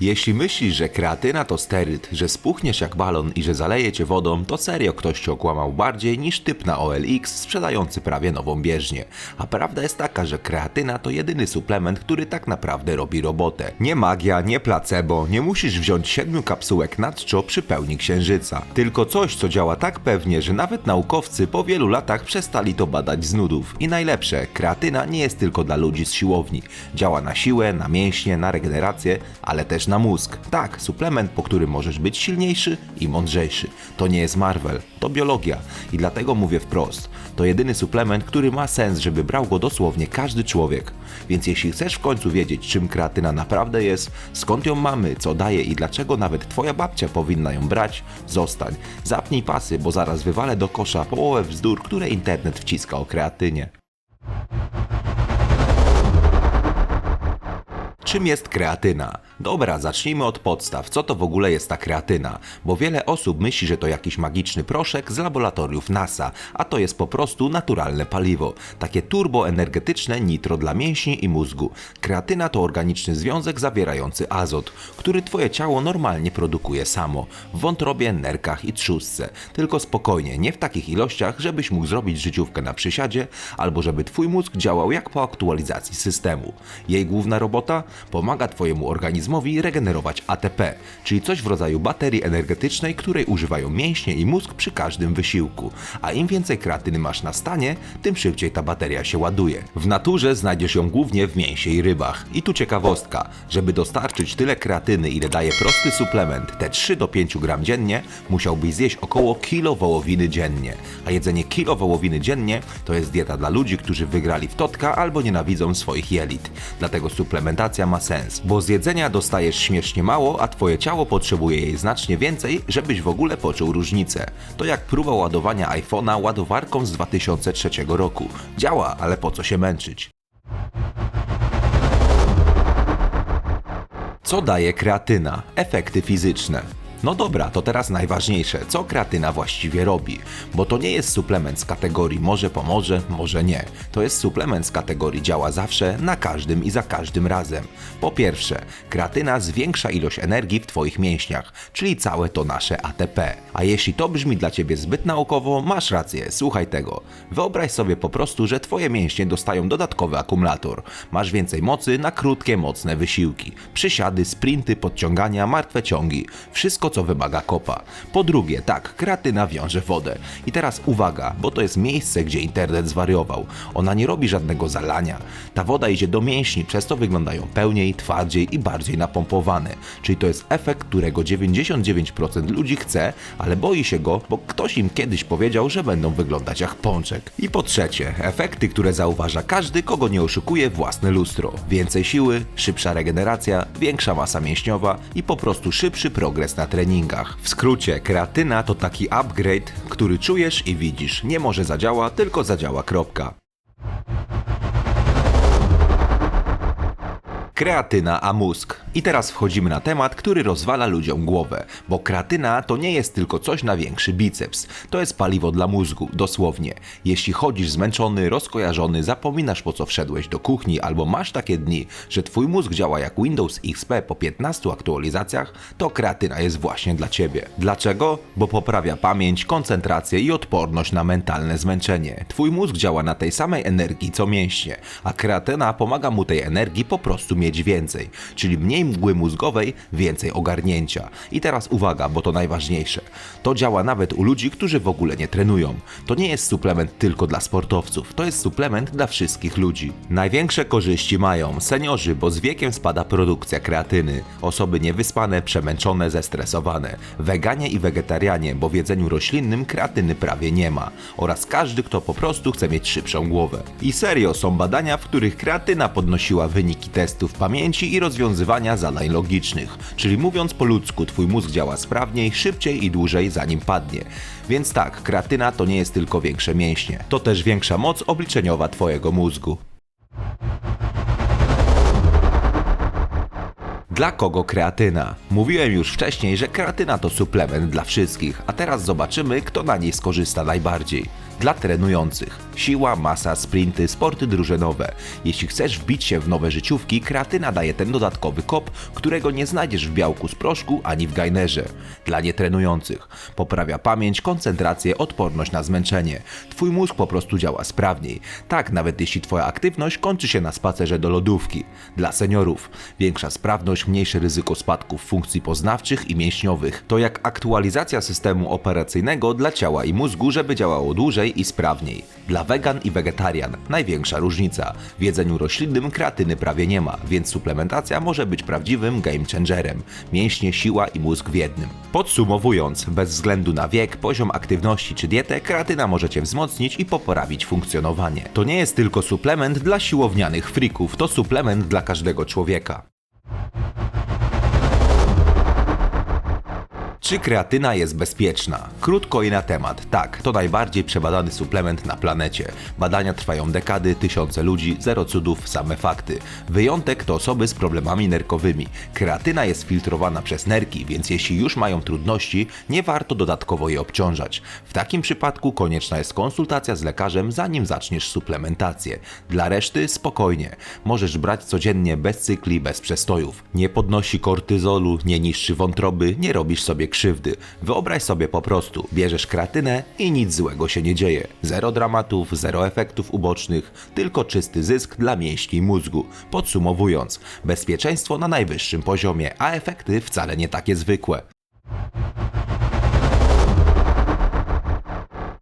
Jeśli myślisz, że kreatyna to steryt, że spuchniesz jak balon i że zaleje cię wodą, to serio ktoś cię okłamał bardziej niż typ na OLX sprzedający prawie nową bieżnię. A prawda jest taka, że kreatyna to jedyny suplement, który tak naprawdę robi robotę. Nie magia, nie placebo, nie musisz wziąć siedmiu kapsułek nadczo przy pełni księżyca. Tylko coś, co działa tak pewnie, że nawet naukowcy po wielu latach przestali to badać z nudów. I najlepsze, kreatyna nie jest tylko dla ludzi z siłowni. Działa na siłę, na mięśnie, na regenerację, ale też na mózg. Tak, suplement, po którym możesz być silniejszy i mądrzejszy. To nie jest Marvel, to biologia. I dlatego mówię wprost. To jedyny suplement, który ma sens, żeby brał go dosłownie każdy człowiek. Więc jeśli chcesz w końcu wiedzieć, czym kreatyna naprawdę jest, skąd ją mamy, co daje i dlaczego nawet twoja babcia powinna ją brać, zostań. Zapnij pasy, bo zaraz wywalę do kosza połowę bzdur, które internet wciska o kreatynie. Czym jest kreatyna? Dobra, zacznijmy od podstaw. Co to w ogóle jest ta kreatyna? Bo wiele osób myśli, że to jakiś magiczny proszek z laboratoriów NASA, a to jest po prostu naturalne paliwo. Takie turboenergetyczne nitro dla mięśni i mózgu. Kreatyna to organiczny związek zawierający azot, który twoje ciało normalnie produkuje samo. W wątrobie, nerkach i trzustce. Tylko spokojnie, nie w takich ilościach, żebyś mógł zrobić życiówkę na przysiadzie, albo żeby twój mózg działał jak po aktualizacji systemu. Jej główna robota? Pomaga twojemu organizmowi regenerować ATP, czyli coś w rodzaju baterii energetycznej, której używają mięśnie i mózg przy każdym wysiłku. A im więcej kreatyny masz na stanie, tym szybciej ta bateria się ładuje. W naturze znajdziesz ją głównie w mięsie i rybach. I tu ciekawostka, żeby dostarczyć tyle kreatyny, ile daje prosty suplement, te 3 do 5 gram dziennie, musiałbyś zjeść około kilo wołowiny dziennie. A jedzenie kilo wołowiny dziennie to jest dieta dla ludzi, którzy wygrali w totka albo nienawidzą swoich jelit. Dlatego suplementacja ma sens, bo z jedzenia dostajesz śmiesznie mało, a twoje ciało potrzebuje jej znacznie więcej, żebyś w ogóle poczuł różnicę. To jak próba ładowania iPhone'a ładowarką z 2003 roku. Działa, ale po co się męczyć? Co daje kreatyna? Efekty fizyczne. No dobra, to teraz najważniejsze, co kreatyna właściwie robi, bo to nie jest suplement z kategorii może pomoże, może nie. To jest suplement z kategorii działa zawsze, na każdym i za każdym razem. Po pierwsze, kreatyna zwiększa ilość energii w Twoich mięśniach, czyli całe to nasze ATP. A jeśli to brzmi dla Ciebie zbyt naukowo, masz rację, słuchaj tego. Wyobraź sobie po prostu, że Twoje mięśnie dostają dodatkowy akumulator. Masz więcej mocy na krótkie, mocne wysiłki. Przysiady, sprinty, podciągania, martwe ciągi. Wszystko co wymaga kopa. Po drugie, tak, kreatyna wiąże wodę. I teraz uwaga, bo to jest miejsce, gdzie internet zwariował. Ona nie robi żadnego zalania. Ta woda idzie do mięśni, przez to wyglądają pełniej, twardziej i bardziej napompowane. Czyli to jest efekt, którego 99% ludzi chce, ale boi się go, bo ktoś im kiedyś powiedział, że będą wyglądać jak pączek. I po trzecie, efekty, które zauważa każdy, kogo nie oszukuje własne lustro. Więcej siły, szybsza regeneracja, większa masa mięśniowa i po prostu szybszy progres na treningach. W skrócie, kreatyna to taki upgrade, który czujesz i widzisz. Nie może zadziała, tylko zadziała kropka. Kreatyna a mózg. I teraz wchodzimy na temat, który rozwala ludziom głowę, bo kreatyna to nie jest tylko coś na większy biceps. To jest paliwo dla mózgu, dosłownie. Jeśli chodzisz zmęczony, rozkojarzony, zapominasz po co wszedłeś do kuchni albo masz takie dni, że twój mózg działa jak Windows XP po 15 aktualizacjach, to kreatyna jest właśnie dla ciebie. Dlaczego? Bo poprawia pamięć, koncentrację i odporność na mentalne zmęczenie. Twój mózg działa na tej samej energii co mięśnie, a kreatyna pomaga mu tej energii po prostu mieć więcej, czyli mniej mgły mózgowej, więcej ogarnięcia. I teraz uwaga, bo to najważniejsze. To działa nawet u ludzi, którzy w ogóle nie trenują. To nie jest suplement tylko dla sportowców, to jest suplement dla wszystkich ludzi. Największe korzyści mają seniorzy, bo z wiekiem spada produkcja kreatyny, osoby niewyspane, przemęczone, zestresowane, weganie i wegetarianie, bo w jedzeniu roślinnym kreatyny prawie nie ma, oraz każdy, kto po prostu chce mieć szybszą głowę. I serio, są badania, w których kreatyna podnosiła wyniki testów pamięci i rozwiązywania zadań logicznych. Czyli mówiąc po ludzku, twój mózg działa sprawniej, szybciej i dłużej zanim padnie. Więc tak, kreatyna to nie jest tylko większe mięśnie, to też większa moc obliczeniowa twojego mózgu. Dla kogo kreatyna? Mówiłem już wcześniej, że kreatyna to suplement dla wszystkich, a teraz zobaczymy, kto na niej skorzysta najbardziej. Dla trenujących siła, masa, sprinty, sporty drużynowe. Jeśli chcesz wbić się w nowe życiówki, kreatyna daje ten dodatkowy kop, którego nie znajdziesz w białku z proszku ani w gajnerze. Dla nietrenujących poprawia pamięć, koncentrację, odporność na zmęczenie. Twój mózg po prostu działa sprawniej. Tak, nawet jeśli twoja aktywność kończy się na spacerze do lodówki. Dla seniorów większa sprawność, mniejsze ryzyko spadków funkcji poznawczych i mięśniowych. To jak aktualizacja systemu operacyjnego dla ciała i mózgu, żeby działało dłużej i sprawniej. Dla wegan i wegetarian największa różnica. W jedzeniu roślinnym kreatyny prawie nie ma, więc suplementacja może być prawdziwym game changerem. Mięśnie, siła i mózg w jednym. Podsumowując, bez względu na wiek, poziom aktywności czy dietę, kreatyna możecie wzmocnić i poprawić funkcjonowanie. To nie jest tylko suplement dla siłownianych frików, to suplement dla każdego człowieka. Czy kreatyna jest bezpieczna? Krótko i na temat. Tak, to najbardziej przebadany suplement na planecie. Badania trwają dekady, tysiące ludzi, zero cudów, same fakty. Wyjątek to osoby z problemami nerkowymi. Kreatyna jest filtrowana przez nerki, więc jeśli już mają trudności, nie warto dodatkowo je obciążać. W takim przypadku konieczna jest konsultacja z lekarzem, zanim zaczniesz suplementację. Dla reszty spokojnie. Możesz brać codziennie bez cykli, bez przestojów. Nie podnosi kortyzolu, nie niszczy wątroby, nie robisz sobie krzywdy. Wyobraź sobie po prostu, bierzesz kreatynę i nic złego się nie dzieje. Zero dramatów, zero efektów ubocznych, tylko czysty zysk dla mięśni mózgu. Podsumowując, bezpieczeństwo na najwyższym poziomie, a efekty wcale nie takie zwykłe.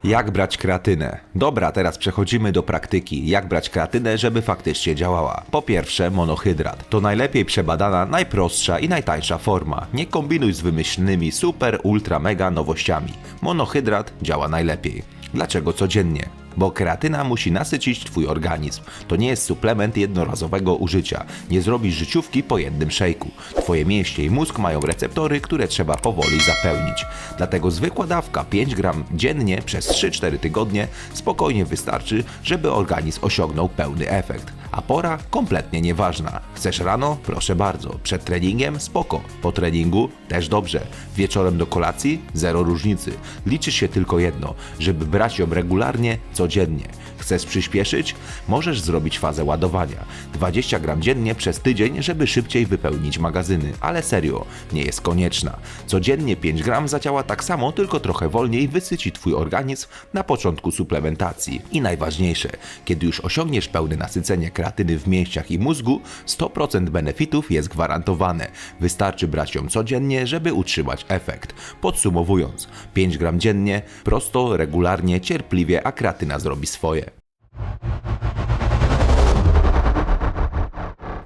Jak brać kreatynę? Dobra, teraz przechodzimy do praktyki. Jak brać kreatynę, żeby faktycznie działała? Po pierwsze, monohydrat. To najlepiej przebadana, najprostsza i najtańsza forma. Nie kombinuj z wymyślnymi super, ultra, mega nowościami. Monohydrat działa najlepiej. Dlaczego codziennie? Bo kreatyna musi nasycić Twój organizm. To nie jest suplement jednorazowego użycia. Nie zrobisz życiówki po jednym szejku. Twoje mięśnie i mózg mają receptory, które trzeba powoli zapełnić. Dlatego zwykła dawka 5 gram dziennie przez 3-4 tygodnie spokojnie wystarczy, żeby organizm osiągnął pełny efekt. A pora kompletnie nieważna. Chcesz rano? Proszę bardzo. Przed treningiem? Spoko. Po treningu? Też dobrze. Wieczorem do kolacji? Zero różnicy. Liczy się tylko jedno, żeby brać ją regularnie, codziennie. Chcesz przyspieszyć? Możesz zrobić fazę ładowania. 20 gram dziennie przez tydzień, żeby szybciej wypełnić magazyny. Ale serio, nie jest konieczna. Codziennie 5 gram zadziała tak samo, tylko trochę wolniej wysyci Twój organizm na początku suplementacji. I najważniejsze, kiedy już osiągniesz pełne nasycenie kreatyny w mięśniach i mózgu, 100% benefitów jest gwarantowane. Wystarczy brać ją codziennie, żeby utrzymać efekt. Podsumowując, 5 gram dziennie, prosto, regularnie, cierpliwie, a kreatyna zrobi swoje.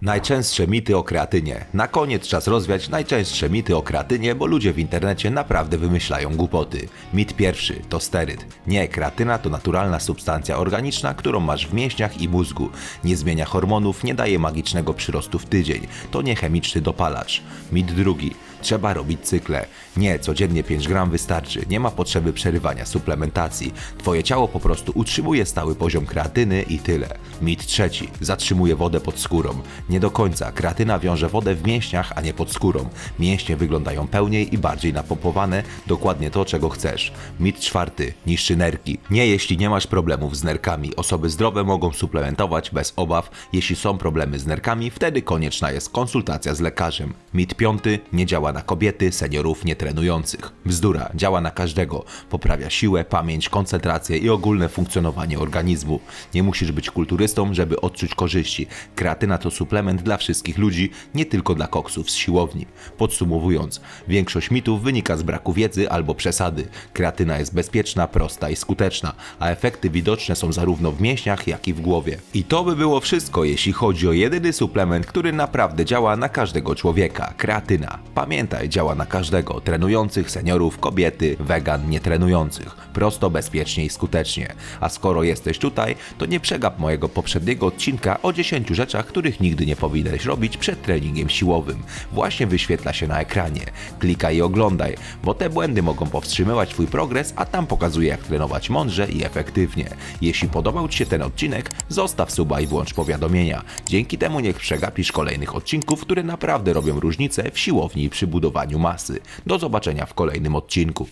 Najczęstsze mity o kreatynie. Na koniec czas rozwiać najczęstsze mity o kreatynie, bo ludzie w internecie naprawdę wymyślają głupoty. Mit pierwszy to steryt. Nie, kreatyna to naturalna substancja organiczna, którą masz w mięśniach i mózgu. Nie zmienia hormonów, nie daje magicznego przyrostu w tydzień. To nie chemiczny dopalacz. Mit drugi. Trzeba robić cykle. Nie, codziennie 5 gram wystarczy. Nie ma potrzeby przerywania suplementacji. Twoje ciało po prostu utrzymuje stały poziom kreatyny i tyle. Mit trzeci. Zatrzymuje wodę pod skórą. Nie do końca. Kreatyna wiąże wodę w mięśniach, a nie pod skórą. Mięśnie wyglądają pełniej i bardziej napompowane. Dokładnie to, czego chcesz. Mit czwarty. Niszczy nerki. Nie, jeśli nie masz problemów z nerkami. Osoby zdrowe mogą suplementować bez obaw. Jeśli są problemy z nerkami, wtedy konieczna jest konsultacja z lekarzem. Mit piąty. Nie działa na kobiety, seniorów, nietrenujących. Bzdura. Działa na każdego. Poprawia siłę, pamięć, koncentrację i ogólne funkcjonowanie organizmu. Nie musisz być kulturystą, żeby odczuć korzyści. Kreatyna to suplement dla wszystkich ludzi, nie tylko dla koksów z siłowni. Podsumowując, większość mitów wynika z braku wiedzy albo przesady. Kreatyna jest bezpieczna, prosta i skuteczna, a efekty widoczne są zarówno w mięśniach, jak i w głowie. I to by było wszystko, jeśli chodzi o jedyny suplement, który naprawdę działa na każdego człowieka. Kreatyna. Pamiętaj, działa na każdego. Trenujących, seniorów, kobiety, wegan, nietrenujących. Prosto, bezpiecznie i skutecznie. A skoro jesteś tutaj, to nie przegap mojego poprzedniego odcinka o 10 rzeczach, których nigdy nie powinieneś robić przed treningiem siłowym. Właśnie wyświetla się na ekranie. Klikaj i oglądaj, bo te błędy mogą powstrzymywać Twój progres, a tam pokazuję jak trenować mądrze i efektywnie. Jeśli podobał Ci się ten odcinek, zostaw suba i włącz powiadomienia. Dzięki temu niech przegapisz kolejnych odcinków, które naprawdę robią różnicę w siłowni i przy budowaniu masy. Do zobaczenia w kolejnym odcinku.